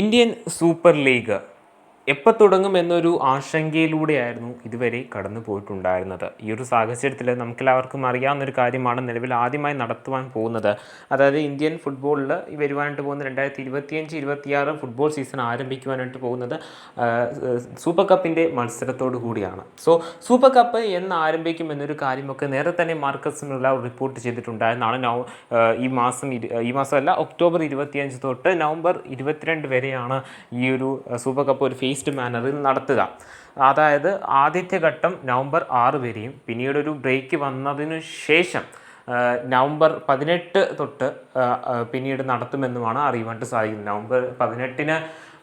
Indian super league. എപ്പോൾ തുടങ്ങും എന്നൊരു ആശങ്കയിലൂടെയായിരുന്നു ഇതുവരെ കടന്നു പോയിട്ടുണ്ടായിരുന്നത്. ഈ ഒരു സാഹചര്യത്തിൽ നമുക്കെല്ലാവർക്കും അറിയാവുന്ന ഒരു കാര്യമാണ് നിലവിൽ ആദ്യമായി നടത്തുവാൻ പോകുന്നത്. അതായത് ഇന്ത്യൻ ഫുട്ബോളിൽ വരുവാനായിട്ട് പോകുന്ന രണ്ടായിരത്തി ഇരുപത്തിയഞ്ച് ഇരുപത്തിയാറ് ഫുട്ബോൾ സീസൺ ആരംഭിക്കുവാനായിട്ട് പോകുന്നത് സൂപ്പർ കപ്പിന്റെ മത്സരത്തോടു കൂടിയാണ്. സോ സൂപ്പർ കപ്പ് എന്ന് ആരംഭിക്കും എന്നൊരു കാര്യമൊക്കെ നേരത്തെ തന്നെ മാർക്കസ് മാർക്കസിനുള്ള റിപ്പോർട്ട് ചെയ്തിട്ടുണ്ടായിരുന്നാണ് നവ ഈ മാസം ഈ മാസമല്ല ഒക്ടോബർ ഇരുപത്തിയഞ്ച് തൊട്ട് നവംബർ ഇരുപത്തിരണ്ട് വരെയാണ് ഈ ഒരു സൂപ്പർ കപ്പ് ഒരു ഫേസ്ഡ് മാനറിൽ നടത്തുക. അതായത് ആദ്യത്തെ ഘട്ടം നവംബർ ആറ് വരെയും പിന്നീട് ഒരു ബ്രേക്ക് വന്നതിനു ശേഷം നവംബർ പതിനെട്ട് തൊട്ട് പിന്നീട് നടത്തുമെന്നുമാണ് അറിയുവാനായിട്ട് സാധിക്കുന്നത്. നവംബർ പതിനെട്ടിന്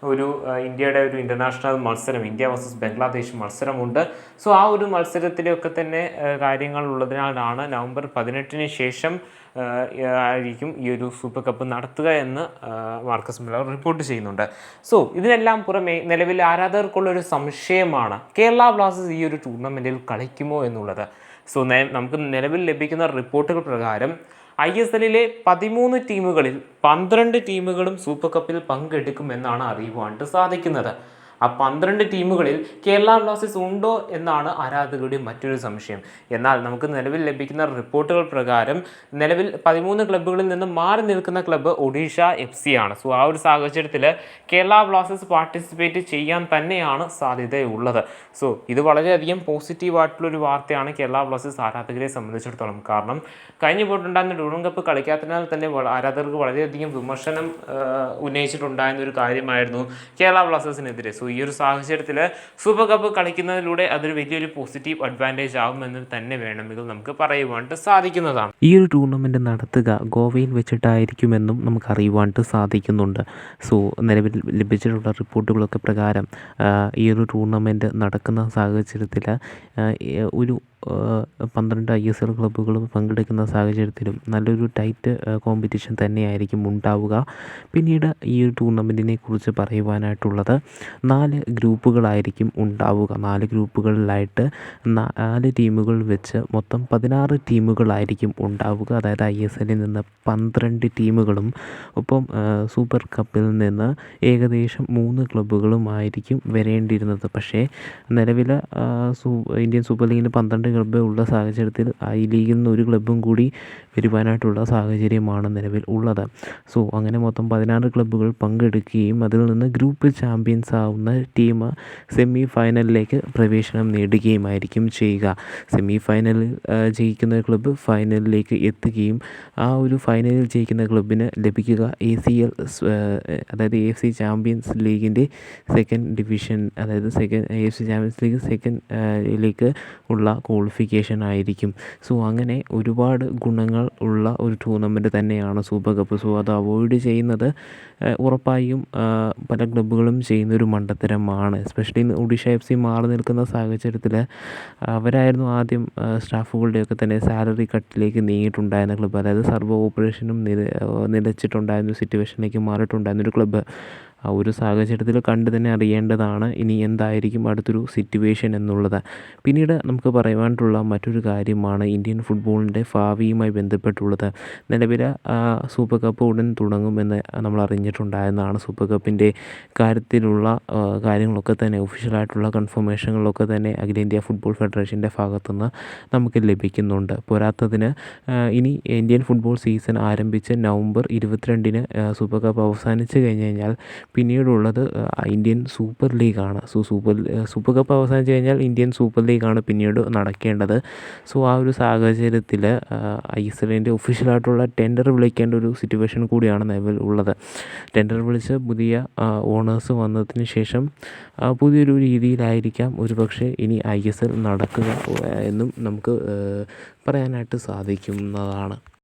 ഒരു ഇന്ത്യയുടെ ഒരു ഇന്റർനാഷണൽ മത്സരം ഇന്ത്യ വേഴ്സസ് ബംഗ്ലാദേശ് മത്സരമുണ്ട്. സോ ആ ഒരു മത്സരത്തിലൊക്കെ തന്നെ കാര്യങ്ങൾ ഉള്ളതിനാലാണ് നവംബർ പതിനെട്ടിന് ശേഷം ആയിരിക്കും ഈ ഒരു സൂപ്പർ കപ്പ് നടത്തുക എന്ന് മാർക്കസ് മില്ലർ റിപ്പോർട്ട് ചെയ്യുന്നുണ്ട്. സോ ഇതിനെല്ലാം പുറമേ നിലവിൽ ആരാധകർക്കുള്ള ഒരു സംശയമാണ് കേരള ബ്ലാസ്റ്റേഴ്സ് ഈ ഒരു ടൂർണമെന്റിൽ കളിക്കുമോ എന്നുള്ളത്. സോ നമുക്ക് നിലവിൽ ലഭിക്കുന്ന റിപ്പോർട്ടുകൾ പ്രകാരം ഐ എസ് എല്ലിലെ പതിമൂന്ന് ടീമുകളിൽ പന്ത്രണ്ട് ടീമുകളും സൂപ്പർ കപ്പിൽ പങ്കെടുക്കുമെന്നാണ് അറിയുവാനായിട്ട് സാധിക്കുന്നത്. ആ പന്ത്രണ്ട് ടീമുകളിൽ കേരള ബ്ലാസ്റ്റേഴ്സ് ഉണ്ടോ എന്നാണ് ആരാധകരുടെ മറ്റൊരു സംശയം. എന്നാൽ നമുക്ക് നിലവിൽ ലഭിക്കുന്ന റിപ്പോർട്ടുകൾ പ്രകാരം നിലവിൽ പതിമൂന്ന് ക്ലബ്ബുകളിൽ നിന്ന് മാറി നിൽക്കുന്ന ക്ലബ്ബ് ഒഡീഷ എഫ് സി ആണ് സോ ആ ഒരു സാഹചര്യത്തിൽ കേരള ബ്ലാസ്റ്റേഴ്സ് പാർട്ടിസിപ്പേറ്റ് ചെയ്യാൻ തന്നെയാണ് സാധ്യതയുള്ളത്. സോ ഇത് വളരെയധികം പോസിറ്റീവായിട്ടുള്ളൊരു വാർത്തയാണ് കേരള ബ്ലാസ്റ്റേഴ്സ് ആരാധകരെ സംബന്ധിച്ചിടത്തോളം. കാരണം കഴിഞ്ഞു പോയിട്ടുണ്ടായിരുന്ന ഡൂറൻ കപ്പ് കളിക്കാത്തതിനാൽ തന്നെ ആരാധകർക്ക് വളരെയധികം വിമർശനം ഉന്നയിച്ചിട്ടുണ്ടായിരുന്ന ഒരു കാര്യമായിരുന്നു കേരള ബ്ലാസ്റ്റേഴ്സിനെതിരെ. സോ ഈ ഒരു സാഹചര്യത്തിൽ സൂപ്പർ കപ്പ് കളിക്കുന്നതിലൂടെ അതൊരു വലിയൊരു പോസിറ്റീവ് അഡ്വാന്റേജ് ആകുമെന്ന് തന്നെ വേണമെങ്കിൽ നമുക്ക് പറയുവാനായിട്ട് സാധിക്കുന്നതാണ്. ഈ ഒരു ടൂർണമെന്റ് നടത്തുക ഗോവയിൽ വെച്ചിട്ടായിരിക്കുമെന്നും നമുക്ക് അറിയുവാനായിട്ട് സാധിക്കുന്നുണ്ട്. സോ നിലവിൽ ലഭിച്ചിട്ടുള്ള റിപ്പോർട്ടുകളൊക്കെ പ്രകാരം ഈ ഒരു ടൂർണമെന്റ് നടക്കുന്ന സാഹചര്യത്തിൽ ഒരു പന്ത്രണ്ട് ഐ എസ് എൽ ക്ലബ്ബുകളും പങ്കെടുക്കുന്ന സാഹചര്യത്തിലും നല്ലൊരു ടൈറ്റ് കോമ്പറ്റീഷൻ തന്നെയായിരിക്കും ഉണ്ടാവുക. പിന്നീട് ഈ ഒരു ടൂർണമെന്റിനെ കുറിച്ച് പറയുവാനായിട്ടുള്ളത് നാല് ഗ്രൂപ്പുകളായിരിക്കും ഉണ്ടാവുക. നാല് ഗ്രൂപ്പുകളിലായിട്ട് നാല് ടീമുകൾ വെച്ച് മൊത്തം പതിനാറ് ടീമുകളായിരിക്കും ഉണ്ടാവുക. അതായത് ഐ എസ് എല്ലിൽ നിന്ന് പന്ത്രണ്ട് ടീമുകളും ഒപ്പം സൂപ്പർ കപ്പിൽ നിന്ന് ഏകദേശം മൂന്ന് ക്ലബ്ബുകളുമായിരിക്കും വരേണ്ടിയിരുന്നത്. പക്ഷേ നിലവിൽ ഇന്ത്യൻ സൂപ്പർ ലീഗിന് പന്ത്രണ്ട് ക്ലബ്ബ് ഉള്ള സാഹചര്യത്തിൽ ഐ ലീഗിൽ നിന്ന് ഒരു ക്ലബ്ബും കൂടി വരുവാനായിട്ടുള്ള സാഹചര്യമാണ് നിലവിൽ ഉള്ളത്. സോ അങ്ങനെ മൊത്തം പതിനാറ് ക്ലബ്ബുകൾ പങ്കെടുക്കുകയും അതിൽ നിന്ന് ഗ്രൂപ്പ് ചാമ്പ്യൻസ് ആവുന്ന ടീം സെമി ഫൈനലിലേക്ക് പ്രവേശനം നേടുകയുമായിരിക്കും ചെയ്യുക. സെമി ഫൈനലിൽ ജയിക്കുന്ന ക്ലബ്ബ് ഫൈനലിലേക്ക് എത്തുകയും ആ ഒരു ഫൈനലിൽ ജയിക്കുന്ന ക്ലബിന് ലഭിക്കുക എ സി എൽ അതായത് എ എഫ് സി ചാമ്പ്യൻസ് ലീഗിന്റെ സെക്കൻഡ് ഡിവിഷൻ അതായത് second A F C champions league second ലേക്ക് ഉള്ള ക്വാളിഫിക്കേഷൻ ആയിരിക്കും. സോ അങ്ങനെ ഒരുപാട് ഗുണങ്ങൾ ഉള്ള ഒരു ടൂർണമെന്റ് തന്നെയാണ് സൂപ്പർ കപ്പ് സോ അത് അവോയ്ഡ് ചെയ്യുന്നത് ഉറപ്പായും പല ക്ലബ്ബുകളും ചെയ്യുന്നൊരു മണ്ടത്തരമാണ്. എസ്പെഷ്യലി ഒഡീഷ എഫ് സി മാറി നിൽക്കുന്ന സാഹചര്യത്തിൽ അവരായിരുന്നു ആദ്യം സ്റ്റാഫുകളുടെയൊക്കെ തന്നെ സാലറി കട്ടിലേക്ക് നീങ്ങിയിട്ടുണ്ടായിരുന്ന ക്ലബ്ബ് അതായത് സർവ ഓപ്പറേഷനും നില നിലച്ചിട്ടുണ്ടായിരുന്ന സിറ്റുവേഷനിലേക്ക് മാറിയിട്ടുണ്ടായിരുന്ന ഒരു ക്ലബ്ബ് ആ ഒരു സാഹചര്യത്തിൽ കണ്ട് തന്നെ അറിയേണ്ടതാണ് ഇനി എന്തായിരിക്കും അടുത്തൊരു സിറ്റുവേഷൻ എന്നുള്ളത്. പിന്നീട് നമുക്ക് പറയുവാനായിട്ടുള്ള മറ്റൊരു കാര്യമാണ് ഇന്ത്യൻ ഫുട്ബോളിന്റെ ഭാവിയുമായി ബന്ധപ്പെട്ടുള്ളത്. നിലവിൽ സൂപ്പർ കപ്പ് ഉടൻ തുടങ്ങുമെന്ന് നമ്മൾ അറിഞ്ഞിട്ടുണ്ടായിരുന്നതാണ് സൂപ്പർ കപ്പിന്റെ കാര്യത്തിലുള്ള കാര്യങ്ങളൊക്കെ തന്നെ ഒഫീഷ്യലായിട്ടുള്ള കൺഫർമേഷനുകളൊക്കെ തന്നെ അഖിലേന്ത്യാ ഫുട്ബോൾ ഫെഡറേഷന്റെ ഭാഗത്തുനിന്ന് നമുക്ക് ലഭിക്കുന്നുണ്ട്. പോരാത്തതിന് ഇനി ഇന്ത്യൻ ഫുട്ബോൾ സീസൺ ആരംഭിച്ച് നവംബർ ഇരുപത്തിരണ്ടിന് സൂപ്പർ കപ്പ് അവസാനിച്ച് കഴിഞ്ഞ് കഴിഞ്ഞാൽ പിന്നീടുള്ളത് ഇന്ത്യൻ സൂപ്പർ ലീഗാണ്. സോ സൂപ്പർ സൂപ്പർ കപ്പ് അവസാനിച്ച് കഴിഞ്ഞാൽ ഇന്ത്യൻ സൂപ്പർ ലീഗാണ് പിന്നീട് നടക്കേണ്ടത്. സോ ആ ഒരു സാഹചര്യത്തിൽ ഐ എസ് എല്ലിന്റെ ഒഫീഷ്യലായിട്ടുള്ള ടെൻഡർ വിളിക്കേണ്ട ഒരു സിറ്റുവേഷൻ കൂടിയാണ് നിലവിൽ ഉള്ളത്. ടെൻഡർ വിളിച്ച് പുതിയ ഓണേഴ്സ് വന്നതിന് ശേഷം പുതിയൊരു രീതിയിലായിരിക്കാം ഒരുപക്ഷെ ഇനി ഐ എസ് എൽ നടക്കുക എന്നും നമുക്ക് പറയാനായിട്ട് സാധിക്കുന്നതാണ്.